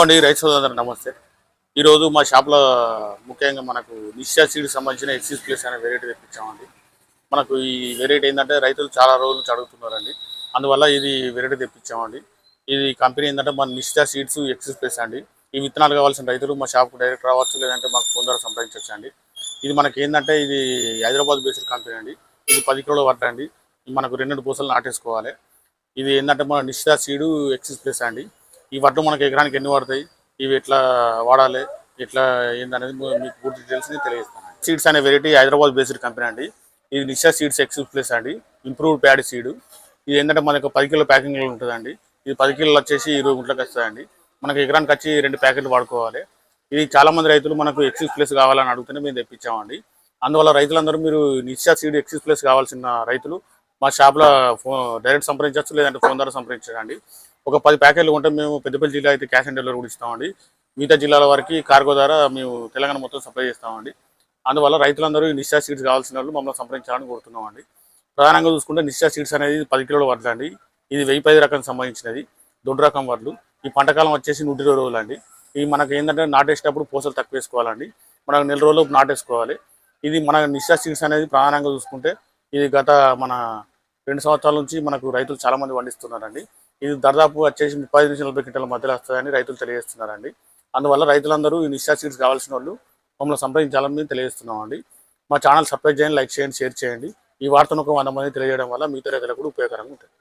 అండి రైతు సోదరు నమస్తే. ఈరోజు మా షాప్లో ముఖ్యంగా మనకు నిశ్చా సీడ్కి సంబంధించిన ఎక్సిస్ ప్లేస్ అనే వెరైటీ తెప్పించామండి. మనకు ఈ వెరైటీ ఏంటంటే రైతులు చాలా రోజుల నుంచి అడుగుతున్నారండి అందువల్ల ఇది వెరైటీ తెప్పించామండి. ఇది కంపెనీ ఏంటంటే మన నిశ్చా సీడ్స్ ఎక్సిస్ ప్లేస్ అండి. ఈ విత్తనాలు కావాల్సిన రైతులు మా షాప్కు డైరెక్ట్ రావచ్చు లేదంటే మాకు ఫోన్ ద్వారా సంప్రదించవచ్చు అండి ఇది మనకి ఏంటంటే ఇది హైదరాబాద్ బేస్డ్ కంపెనీ అండి. ఇది పది కిలోల వడ్డ అండి. మనకు రెండు పూసలు నాటేసుకోవాలి. ఇది ఏంటంటే మన నిశ్చా సీడు ఎక్సిస్ ప్లేస్ అండి. ఈ వడ్లు మనకి ఎకరానికి ఎన్ని పడతాయి? ఇవి ఎట్లా వాడాలి? ఎట్లా ఏందనేది మీకు పూర్తి డీటెయిల్స్ తెలియజేస్తాను. సీడ్స్ అనే వెరైటీ హైదరాబాద్ బేస్డ్ కంపెనీ అండి. ఇది నిషా సీడ్స్ ఎక్సిస్ ప్లేస్ అండి. Improved paddy seed. ఇది ఏంటంటే మనకు పది కిలో ప్యాకింగ్లో ఉంటుందండి. ఇది పది కిలోలు వచ్చేసి ఇరవై గుంటలకు వస్తుందండి మనకి ఎకరానికి వచ్చి రెండు ప్యాకెట్లు వాడుకోవాలి. ఇది చాలా మంది రైతులు మనకు ఎక్సిస్ ప్లేస్ కావాలని అడుగుతూనే మేము తెప్పించామండి. అందువల్ల రైతులందరూ మీరు నిశ్చా సీడ్ ఎక్సిస్ ప్లేస్ కావాల్సిన రైతులు మా షాప్లో ఫోన్ డైరెక్ట్ సంప్రదించవచ్చు లేదంటే ఫోన్ ద్వారా సంప్రదించండి. ఒక పది ప్యాకెట్లు ఉంటే మేము పెద్దపల్లి జిల్లా అయితే క్యాష్ ఆన్ డెలివరీ కూడా ఇస్తామండి. మిగతా జిల్లాల వరకు కార్గో ద్వారా మేము తెలంగాణ మొత్తం సప్లై చేస్తామండి. అందువల్ల రైతులందరూ నిశ్చా సీడ్స్ కావాల్సిన వాళ్ళు మమ్మల్ని సంప్రదించాలని కోరుతున్నామండి. ప్రధానంగా చూసుకుంటే నిశ్చా సీడ్స్ అనేది పది కిలోల వడ్లు అండి ఇది వెయ్యి పది రకం సంబంధించినది. దొడ్డు రకం వడ్లు. ఈ పంటకాలం వచ్చేసి నూట ఇరవై రోజులు అండి ఇవి మనకి ఏంటంటే నాటేసేటప్పుడు పూసలు తక్కువ వేసుకోవాలండి మనకు నెల రోజులు నాటేసుకోవాలి. ఇది మన నిశ్చా సీడ్స్ అనేది ప్రధానంగా చూసుకుంటే ఇది గత మన రెండు సంవత్సరాల నుంచి మనకు రైతులు చాలామంది పండిస్తున్నారండి ఇది దాదాపు వచ్చేసి ముప్పై నుంచి నలభై క్వింటాల మధ్యలో వస్తుందని రైతులు తెలియజేస్తున్నారండి. అందువల్ల రైతులందరూ ఈ నిశ్చా సీడ్స్ కావాల్సిన వాళ్ళు మమ్మల్ని సంప్రదించాలని మేము తెలియజేస్తున్నామండి. మా ఛానల్ సబ్స్క్రైబ్ చేయండి లైక్ చేయండి షేర్ చేయండి. ఈ వార్తను ఒక వంద మంది తెలియజేయడం వల్ల మిగతా రైతులకు కూడా ఉపయోగకరంగా ఉంటుంది.